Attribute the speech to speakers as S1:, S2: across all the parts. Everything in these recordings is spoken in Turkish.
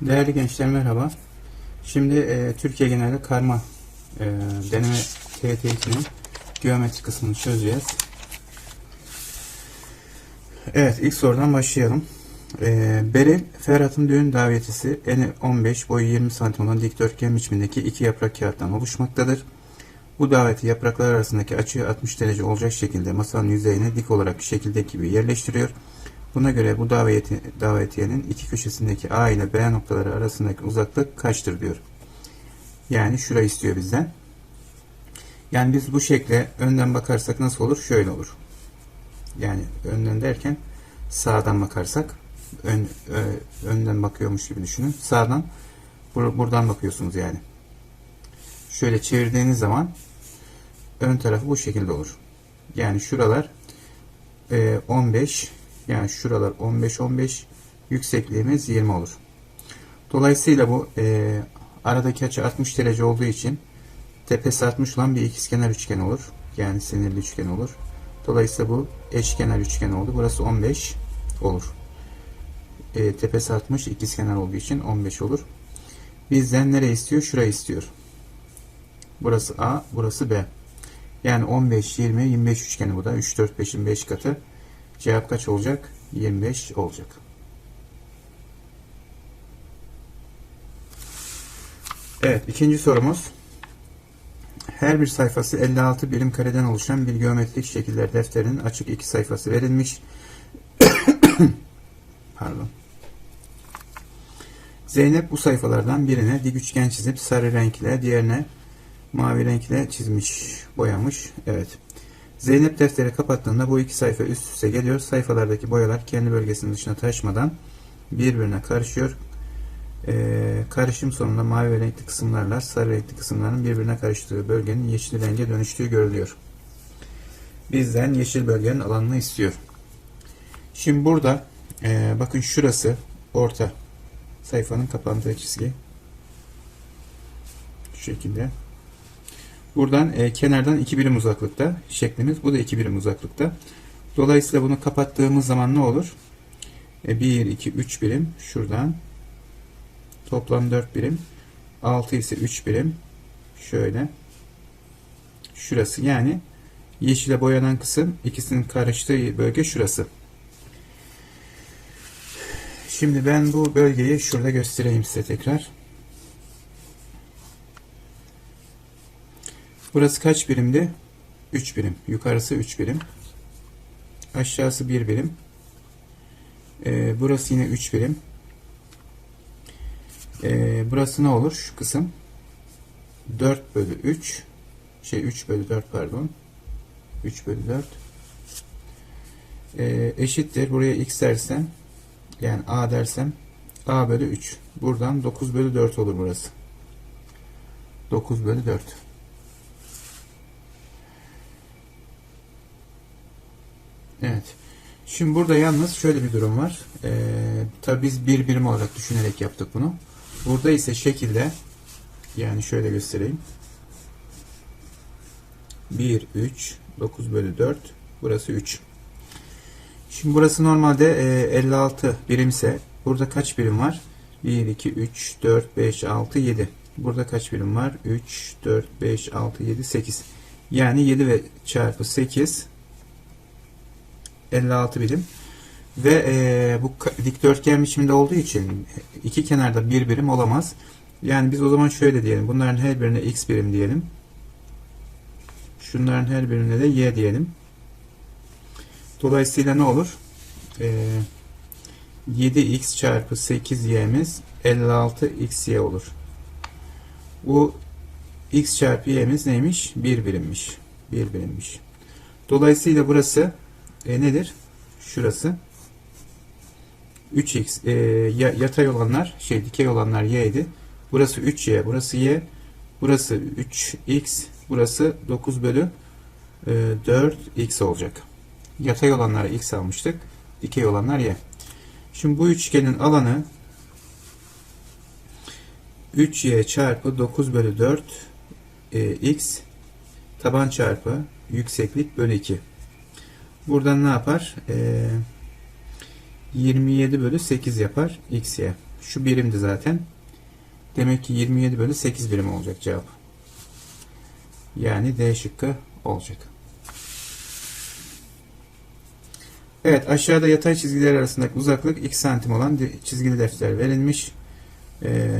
S1: Değerli gençler merhaba. Şimdi e, Türkiye genelde karma e, deneme TYT2'nin geometri kısmını çözeceğiz. Evet ilk sorudan başlayalım. E, Beril, Ferhat'ın düğün davetisi eni 15, boyu 20 santim olan dikdörtgen biçimindeki iki yaprak kağıttan oluşmaktadır. Bu daveti yapraklar arasındaki açıyı 60 derece olacak şekilde masanın yüzeyine dik olarak şekildeki gibi yerleştiriyor. Buna göre bu daveti, davetiyenin iki köşesindeki A ile B noktaları arasındaki uzaklık kaçtır diyor. Yani şurayı istiyor bizden. Yani biz bu şekle önden bakarsak nasıl olur? Şöyle olur. Yani önden derken sağdan bakarsak ön, ö, önden bakıyormuş gibi düşünün. Sağdan bur buradan bakıyorsunuz yani. Şöyle çevirdiğiniz zaman ön tarafı bu şekilde olur. Yani şuralar e, 15 yani şuralar 15 15 yüksekliğimiz 20 olur. Dolayısıyla bu e, aradaki açı 60 derece olduğu için tepesi 60 olan bir ikizkenar üçgen olur. Yani sinirli üçgen olur. Dolayısıyla bu eşkenar üçgen oldu. Burası 15 olur. E, tepesi 60 ikizkenar olduğu için 15 olur. Bizden nereye istiyor? Şurayı istiyor. Burası A, burası B. Yani 15, 20, 25 üçgeni bu da. 3, 4, 5'in 5 katı. Cevap kaç olacak? 25 olacak. Evet, ikinci sorumuz. Her bir sayfası 56 birim kareden oluşan bir geometrik şekiller defterinin açık iki sayfası verilmiş. Pardon. Zeynep bu sayfalardan birine dik üçgen çizip sarı renkle, diğerine mavi renkle çizmiş, boyamış. Evet. Zeynep defteri kapattığında bu iki sayfa üst üste geliyor. Sayfalardaki boyalar kendi bölgesinin dışına taşmadan birbirine karışıyor. Ee, karışım sonunda mavi renkli kısımlarla sarı renkli kısımların birbirine karıştığı bölgenin yeşil renge dönüştüğü görülüyor. Bizden yeşil bölgenin alanını istiyor. Şimdi burada e, bakın şurası orta sayfanın kapandığı çizgi. Şu şekilde. Buradan e, kenardan 2 birim uzaklıkta şeklimiz. Bu da 2 birim uzaklıkta. Dolayısıyla bunu kapattığımız zaman ne olur? E, 1, 2, 3 birim şuradan. Toplam 4 birim. 6 ise 3 birim. Şöyle. Şurası yani yeşile boyanan kısım ikisinin karıştığı bölge şurası. Şimdi ben bu bölgeyi şurada göstereyim size tekrar. Burası kaç birimdi? 3 birim. Yukarısı 3 birim. Aşağısı 1 birim. Ee, burası yine 3 birim. Ee, burası ne olur? Şu kısım 4 bölü 3 şey 3 bölü 4 pardon 3 bölü 4 ee, eşittir. Buraya x dersem yani a dersem a bölü 3. Buradan 9 bölü 4 olur burası. 9 bölü 4. Evet. Şimdi burada yalnız şöyle bir durum var. Ee, tabi biz bir birim olarak düşünerek yaptık bunu. Burada ise şekilde yani şöyle göstereyim. 1, 3, 9 bölü 4. Burası 3. Şimdi burası normalde e, 56 birimse burada kaç birim var? 1, 2, 3, 4, 5, 6, 7. Burada kaç birim var? 3, 4, 5, 6, 7, 8. Yani 7 ve çarpı 8 56 birim. Ve e, bu dikdörtgen biçiminde olduğu için iki kenarda bir birim olamaz. Yani biz o zaman şöyle diyelim. Bunların her birine x birim diyelim. Şunların her birine de y diyelim. Dolayısıyla ne olur? E, 7x çarpı 8y'miz 56xy olur. Bu x çarpı y'miz neymiş? 1 birimmiş. 1 birimmiş. Dolayısıyla burası e, nedir? Şurası 3x e, yatay olanlar şey dikey olanlar y idi. Burası 3y, burası y. Burası 3x, burası 9 bölü e, 4x olacak. Yatay olanlara x almıştık. Dikey olanlar y. Şimdi bu üçgenin alanı 3y çarpı 9 bölü 4 e, x taban çarpı yükseklik bölü 2. Buradan ne yapar? Ee, 27 bölü 8 yapar xy. Şu birimdi zaten. Demek ki 27 bölü 8 birim olacak cevap. Yani D şıkkı olacak. Evet aşağıda yatay çizgiler arasındaki uzaklık 2 santim olan çizgili defter verilmiş. Ee,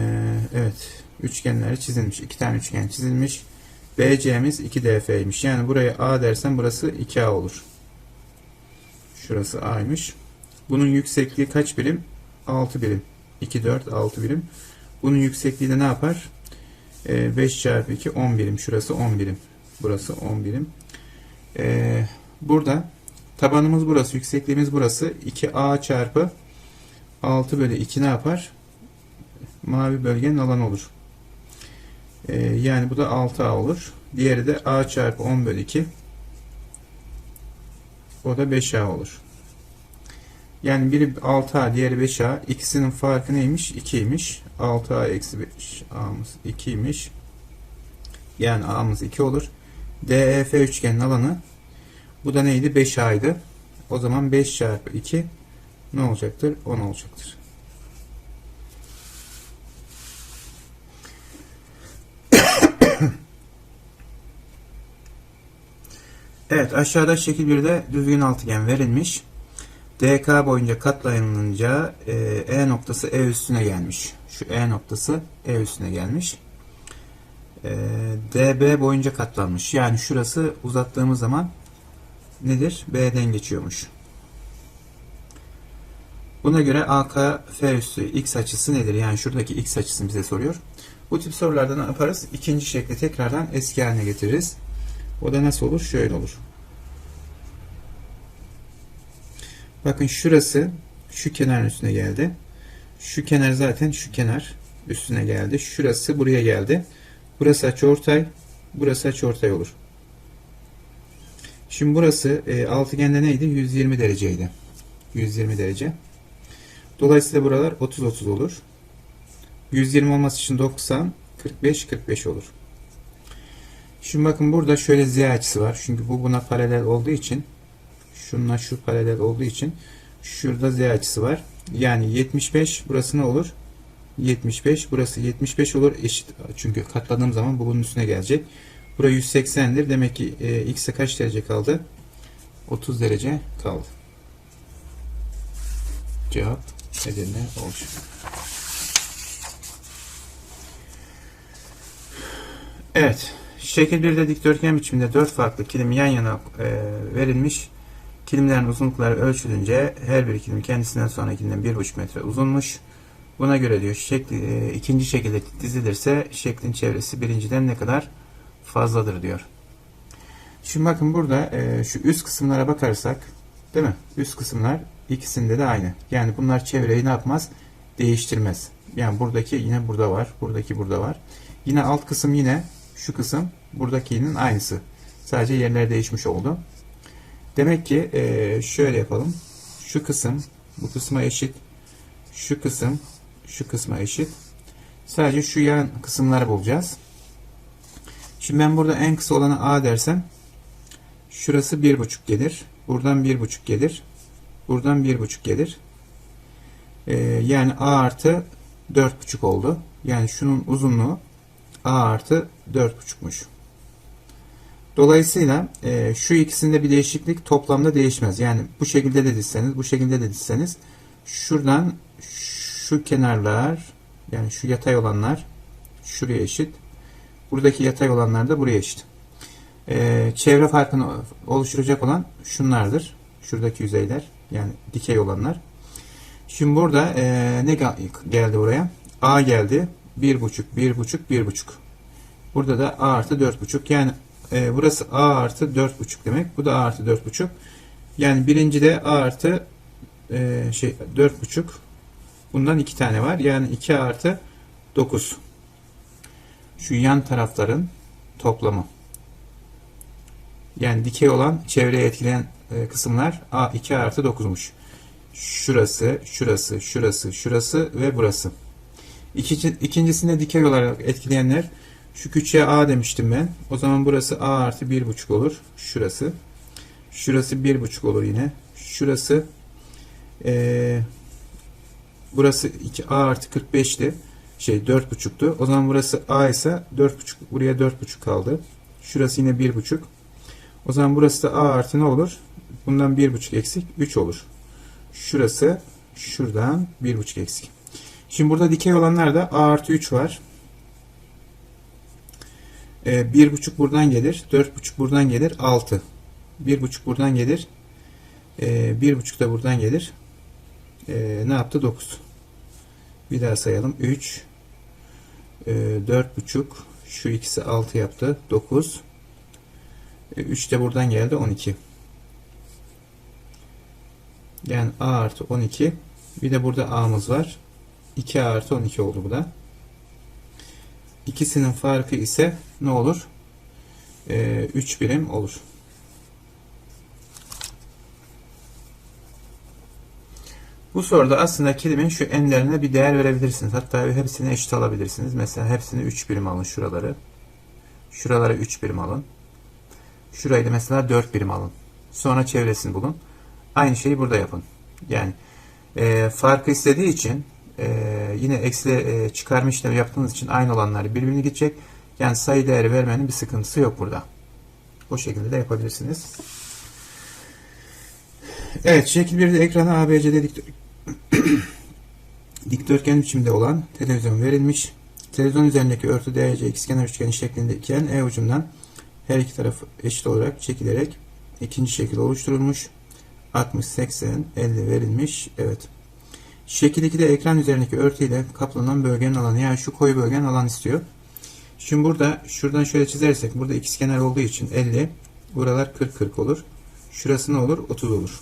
S1: evet üçgenler çizilmiş. iki tane üçgen çizilmiş. BC'miz 2DF'ymiş. Yani buraya A dersen burası 2A olur. Şurası A'ymış. Bunun yüksekliği kaç birim? 6 birim. 2, 4, 6 birim. Bunun yüksekliği de ne yapar? Ee, 5 çarpı 2, 10 birim. Şurası 10 birim. Burası 10 birim. Ee, burada tabanımız burası, yüksekliğimiz burası. 2A çarpı 6 bölü 2 ne yapar? Mavi bölgenin alanı olur. Ee, yani bu da 6A olur. Diğeri de A çarpı 10 bölü 2. O da 5A olur. Yani biri 6A, diğeri 5A. İkisinin farkı neymiş? 2'ymiş. 6A eksi 5. A'mız 2'ymiş. Yani A'mız 2 olur. DEF üçgenin alanı bu da neydi? 5A'ydı. O zaman 5 çarpı 2 ne olacaktır? 10 olacaktır. Evet aşağıda şekil 1'de düzgün altıgen verilmiş. DK boyunca katlanınca e, E noktası E üstüne gelmiş. Şu E noktası E üstüne gelmiş. E, DB boyunca katlanmış. Yani şurası uzattığımız zaman nedir? B'den geçiyormuş. Buna göre AK F üstü X açısı nedir? Yani şuradaki X açısını bize soruyor. Bu tip sorularda ne yaparız? İkinci şekli tekrardan eski haline getiririz. O da nasıl olur? Şöyle olur. Bakın şurası şu kenarın üstüne geldi. Şu kenar zaten şu kenar üstüne geldi. Şurası buraya geldi. Burası açıortay. Burası açıortay olur. Şimdi burası e, altıgende neydi? 120 dereceydi. 120 derece. Dolayısıyla buralar 30-30 olur. 120 olması için 90, 45, 45 olur. Şimdi bakın burada şöyle z açısı var. Çünkü bu buna paralel olduğu için şununla şu paralel olduğu için şurada z açısı var. Yani 75 burası ne olur? 75 burası 75 olur eşit. Çünkü katladığım zaman bu bunun üstüne gelecek. Burası 180'dir. Demek ki e, x'e kaç derece kaldı? 30 derece kaldı. Cevap Edirne olacak. Evet. Şekil 1'de dikdörtgen biçiminde 4 farklı kilim yan yana e, verilmiş. Kilimlerin uzunlukları ölçülünce her bir kilim kendisinden sonrakinden 1,5 metre uzunmuş. Buna göre diyor şekli, e, ikinci şekilde dizilirse şeklin çevresi birinciden ne kadar fazladır diyor. Şimdi bakın burada e, şu üst kısımlara bakarsak değil mi? Üst kısımlar ikisinde de aynı. Yani bunlar çevreyi ne yapmaz? Değiştirmez. Yani buradaki yine burada var. Buradaki burada var. Yine alt kısım yine şu kısım buradakinin aynısı. Sadece yerler değişmiş oldu. Demek ki e, şöyle yapalım. Şu kısım bu kısma eşit. Şu kısım şu kısma eşit. Sadece şu yan kısımları bulacağız. Şimdi ben burada en kısa olanı A dersem şurası 1,5 gelir. Buradan 1,5 gelir. Buradan 1,5 gelir. Ee, yani A artı 4,5 oldu. Yani şunun uzunluğu A artı 4,5'muş. Dolayısıyla e, şu ikisinde bir değişiklik toplamda değişmez. Yani bu şekilde de dizseniz, bu şekilde de dizseniz şuradan şu kenarlar yani şu yatay olanlar şuraya eşit. Buradaki yatay olanlar da buraya eşit. Ee, çevre farkını oluşturacak olan şunlardır. Şuradaki yüzeyler yani dikey olanlar. Şimdi burada e, ne gel geldi buraya? A geldi. 1.5, 1.5, 1.5. Burada da A artı 4.5. Yani e, burası A artı 4.5 demek. Bu da A artı 4.5. Yani birinci de A artı e, şey 4.5. Bundan iki tane var. Yani 2 artı 9. Şu yan tarafların toplamı. Yani dikey olan çevreye etkileyen e, kısımlar A 2 artı 9'muş. Şurası, şurası, şurası, şurası ve burası. İkinci, ikincisinde dikey olarak etkileyenler şu küçüğe A demiştim ben. O zaman burası A artı 1,5 olur. Şurası. Şurası 1,5 olur yine. Şurası eee burası 2 A artı 45'ti. Şey 4.5'tu. O zaman burası A ise 4.5 buraya 4.5 kaldı. Şurası yine 1.5. O zaman burası da A artı ne olur? Bundan 1.5 eksik 3 olur. Şurası şuradan 1.5 eksik. Şimdi burada dikey olanlarda A artı 3 var. Ee, 1.5 buradan gelir. 4.5 buradan gelir. 6. 1.5 buradan gelir. Ee, 1.5 da buradan gelir. Ee, ne yaptı? 9. Bir daha sayalım. 3 e, 4.5 şu ikisi 6 yaptı. 9 e, 3 de buradan geldi. 12. Yani A artı 12 bir de burada A'mız var. 2A artı 12 oldu bu da. İkisinin farkı ise ne olur? Ee, 3 birim olur. Bu soruda aslında kelimenin şu enlerine bir değer verebilirsiniz. Hatta hepsini eşit alabilirsiniz. Mesela hepsini 3 birim alın şuraları. Şuralara 3 birim alın. Şurayı da mesela 4 birim alın. Sonra çevresini bulun. Aynı şeyi burada yapın. Yani e, farkı istediği için e, yine eksi e, çıkarma işlemi yaptığınız için aynı olanlar birbirine gidecek. Yani sayı değeri vermenin bir sıkıntısı yok burada. O şekilde de yapabilirsiniz. Evet, şekil 1'de ekrana ABC'de dikdör dikdörtgen biçimde olan televizyon verilmiş. Televizyon üzerindeki örtü DC ikizkenar üçgen şeklinde iken E ucundan her iki tarafı eşit olarak çekilerek ikinci şekil oluşturulmuş. 60, 80, 50 verilmiş. Evet. Şekil 2'de ekran üzerindeki örtüyle kaplanan bölgenin alanı yani şu koyu bölgenin alan istiyor. Şimdi burada şuradan şöyle çizersek burada ikizkenar olduğu için 50 buralar 40 40 olur. Şurası ne olur? 30 olur.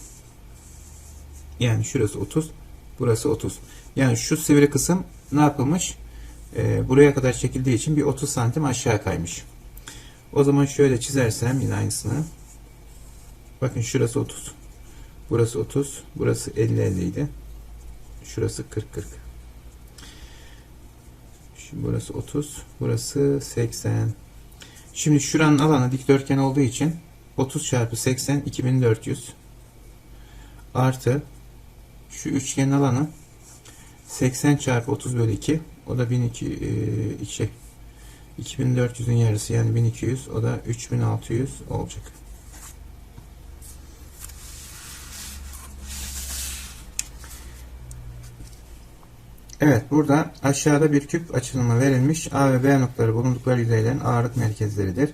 S1: Yani şurası 30 burası 30. Yani şu sivri kısım ne yapılmış? Ee, buraya kadar çekildiği için bir 30 santim aşağı kaymış. O zaman şöyle çizersem yine aynısını. Bakın şurası 30. Burası 30. Burası 50 50 idi. Şurası 40 40. Şimdi burası 30. Burası 80. Şimdi şuranın alanı dikdörtgen olduğu için 30 çarpı 80 2400 artı şu üçgenin alanı 80 çarpı 30 bölü 2 o da 1200 e, şey, 2400'ün yarısı yani 1200 o da 3600 olacak. Evet burada aşağıda bir küp açılımı verilmiş. A ve B noktaları bulundukları yüzeylerin ağırlık merkezleridir.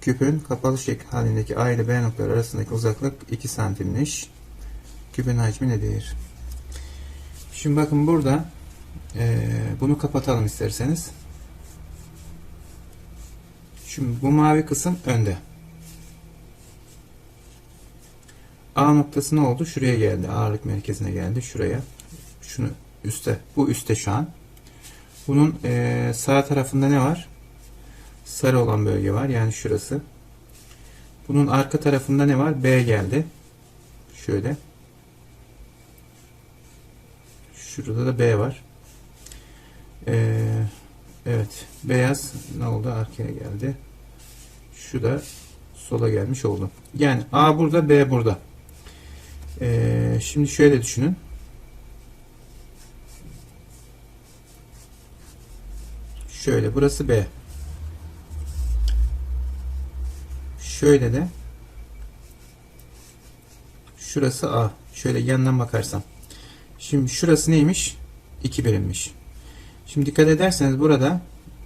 S1: Küpün kapalı şekil halindeki A ile B noktaları arasındaki uzaklık 2 santimmiş. Küpün hacmi nedir? Şimdi bakın burada e, bunu kapatalım isterseniz. Şimdi bu mavi kısım önde. A noktası ne oldu? Şuraya geldi. Ağırlık merkezine geldi. Şuraya. Şunu üste. Bu üstte şu an. Bunun e, sağ tarafında ne var? Sarı olan bölge var. Yani şurası. Bunun arka tarafında ne var? B geldi. Şöyle. Şurada da B var. Ee, evet. Beyaz ne oldu? Arkaya geldi. Şu da sola gelmiş oldu. Yani A burada, B burada. Ee, şimdi şöyle düşünün. Şöyle burası B. Şöyle de şurası A. Şöyle yandan bakarsam. Şimdi şurası neymiş? 2 birimmiş. Şimdi dikkat ederseniz burada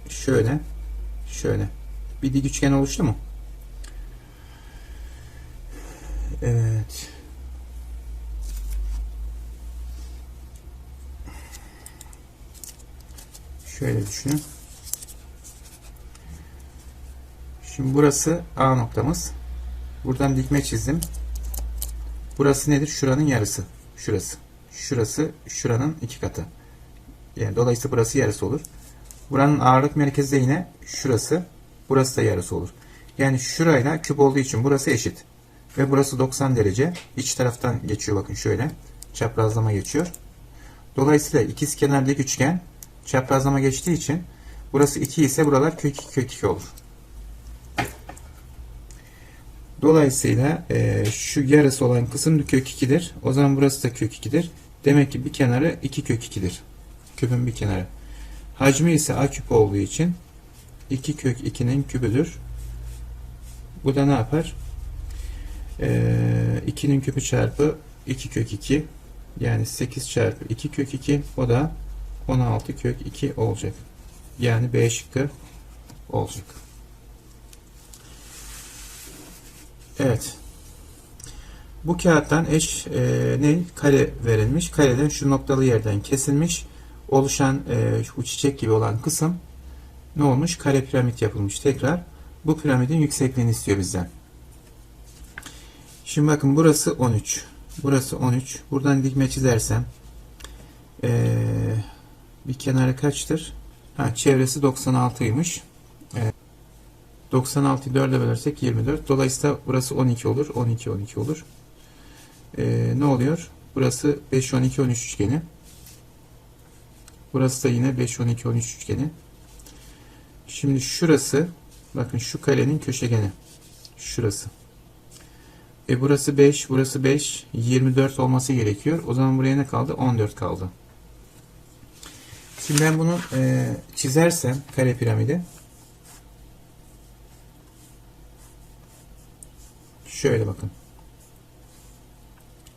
S1: şöyle şöyle bir dik üçgen oluştu mu? Evet. Şöyle düşünün. Şimdi burası A noktamız. Buradan dikme çizdim. Burası nedir? Şuranın yarısı. Şurası. Şurası şuranın iki katı. Yani dolayısıyla burası yarısı olur. Buranın ağırlık merkezi de yine şurası. Burası da yarısı olur. Yani şurayla küp olduğu için burası eşit. Ve burası 90 derece. İç taraftan geçiyor bakın şöyle. Çaprazlama geçiyor. Dolayısıyla ikiz kenarlı üçgen çaprazlama geçtiği için burası 2 ise buralar kök 2 kök 2 olur. Dolayısıyla e, şu yarısı olan kısım kök 2'dir. O zaman burası da kök 2'dir. Demek ki bir kenarı 2 kök 2'dir. Küpün bir kenarı. Hacmi ise a küp olduğu için 2 kök 2'nin kübüdür. Bu da ne yapar? Ee, 2'nin küpü çarpı 2 kök 2 yani 8 çarpı 2 kök 2 o da 16 kök 2 olacak. Yani B şıkkı olacak. Evet. Bu kağıttan eş e, ne? Kare verilmiş. Kareden şu noktalı yerden kesilmiş. Oluşan e, şu çiçek gibi olan kısım ne olmuş? Kare piramit yapılmış. Tekrar bu piramidin yüksekliğini istiyor bizden. Şimdi bakın burası 13. Burası 13. Buradan dikme çizersem e, bir kenarı kaçtır? Ha, çevresi 96'ymış. Evet. 96'yı 4'e bölersek 24. Dolayısıyla burası 12 olur. 12 12 olur. Ee, ne oluyor? Burası 5 12 13 üçgeni. Burası da yine 5 12 13 üçgeni. Şimdi şurası bakın şu karenin köşegeni. Şurası. E burası 5, burası 5, 24 olması gerekiyor. O zaman buraya ne kaldı? 14 kaldı. Şimdi ben bunu e, çizersem kare piramidi şöyle bakın.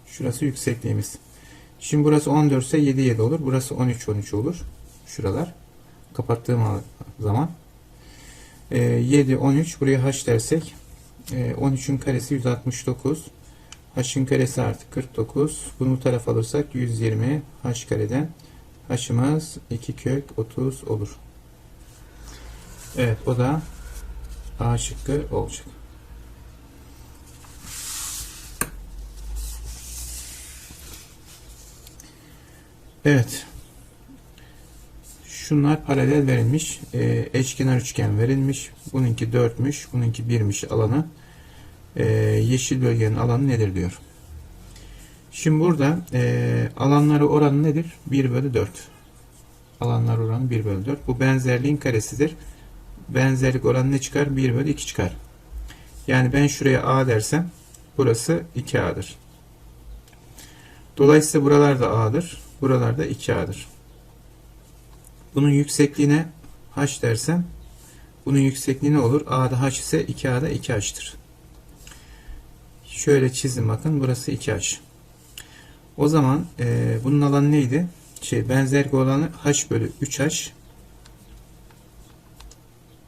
S1: Şurası yüksekliğimiz. Şimdi burası 14 ise 7 7 olur. Burası 13 13 olur. Şuralar. Kapattığım zaman. E, 7 13 buraya h dersek e, 13'ün karesi 169. H'ın karesi artı 49. Bunu bu tarafa alırsak 120 h kareden h'ımız 2 kök 30 olur. Evet o da A şıkkı olacak. Evet. Şunlar paralel verilmiş. E, eşkenar üçgen verilmiş. Bununki 4'müş. Bununki 1'miş alanı. E, yeşil bölgenin alanı nedir diyor. Şimdi burada e, alanları oranı nedir? 1 bölü 4. Alanlar oranı 1 bölü 4. Bu benzerliğin karesidir. Benzerlik oranı ne çıkar? 1 bölü 2 çıkar. Yani ben şuraya A dersem burası 2A'dır. Dolayısıyla buralar da A'dır. Buralar da 2A'dır. Bunun yüksekliğine H dersem bunun yüksekliği ne olur? A'da H ise 2A'da 2H'tır. Şöyle çizdim bakın. Burası 2H. O zaman e, bunun alanı neydi? Şey benzerlik olanı H bölü 3H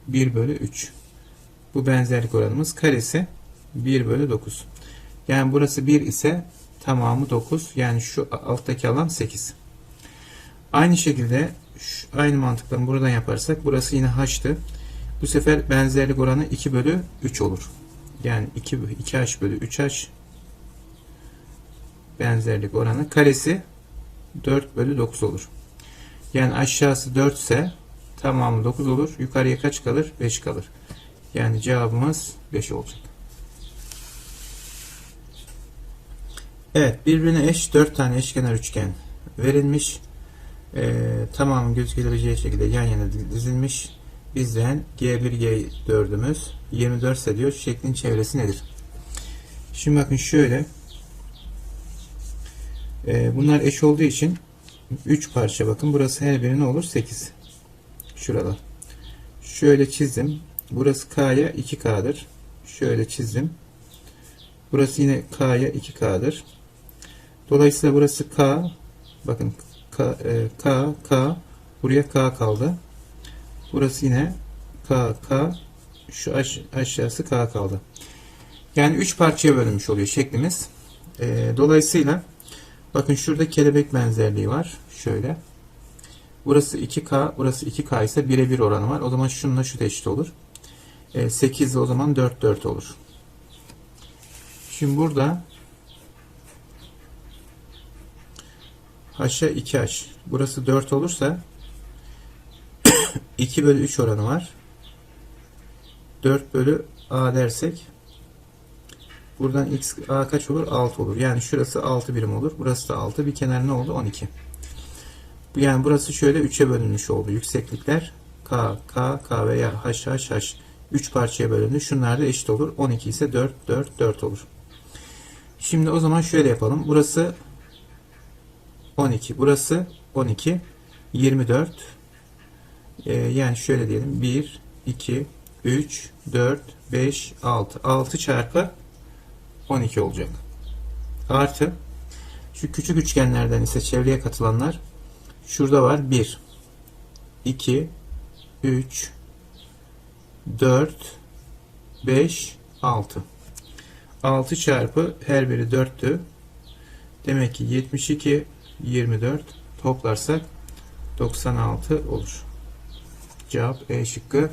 S1: 1 bölü 3. Bu benzerlik oranımız karesi 1 bölü 9. Yani burası 1 ise tamamı 9. Yani şu alttaki alan 8. Aynı şekilde şu, aynı mantıkla buradan yaparsak burası yine h'tı. Bu sefer benzerlik oranı 2 bölü 3 olur. Yani 2, 2h bölü 3h benzerlik oranı karesi 4 bölü 9 olur. Yani aşağısı 4 ise tamamı 9 olur. Yukarıya kaç kalır? 5 kalır. Yani cevabımız 5 olacak. Evet birbirine eş 4 tane eşkenar üçgen verilmiş. Ee, tamamı göz geleceği şekilde yan yana dizilmiş. Bizden G1 G4'ümüz 24 ise diyor şeklin çevresi nedir? Şimdi bakın şöyle. Ee, bunlar eş olduğu için 3 parça bakın burası her biri ne olur? 8 şurada. Şöyle çizdim. Burası K'ya 2K'dır şöyle çizdim. Burası yine K'ya 2K'dır dolayısıyla burası K bakın K, e, K, K buraya K kaldı burası yine K, K şu aş aşağısı K kaldı yani 3 parçaya bölünmüş oluyor şeklimiz e, dolayısıyla Bakın şurada kelebek benzerliği var. Şöyle. Burası 2K, burası 2K ise birebir oranı var. O zaman şununla şu da eşit olur. E, 8 o zaman 4 4 olur. Şimdi burada H'a 2H. Burası 4 olursa 2 bölü 3 oranı var. 4 bölü A dersek Buradan x a kaç olur? 6 olur. Yani şurası 6 birim olur. Burası da 6. Bir kenar ne oldu? 12. Yani burası şöyle 3'e bölünmüş oldu. Yükseklikler k, k, k veya h, h, h. 3 parçaya bölündü. Şunlar da eşit olur. 12 ise 4, 4, 4 olur. Şimdi o zaman şöyle yapalım. Burası 12. Burası 12. 24. Ee, yani şöyle diyelim. 1, 2, 3, 4, 5, 6. 6 çarpı 12 olacak. Artı şu küçük üçgenlerden ise çevreye katılanlar şurada var 1 2 3 4 5 6 6 çarpı her biri 4'tü. Demek ki 72 24 toplarsak 96 olur. Cevap E şıkkı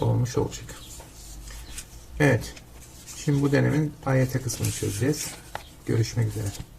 S1: olmuş olacak. Evet. Şimdi bu denemin AYT kısmını çözeceğiz. Görüşmek üzere.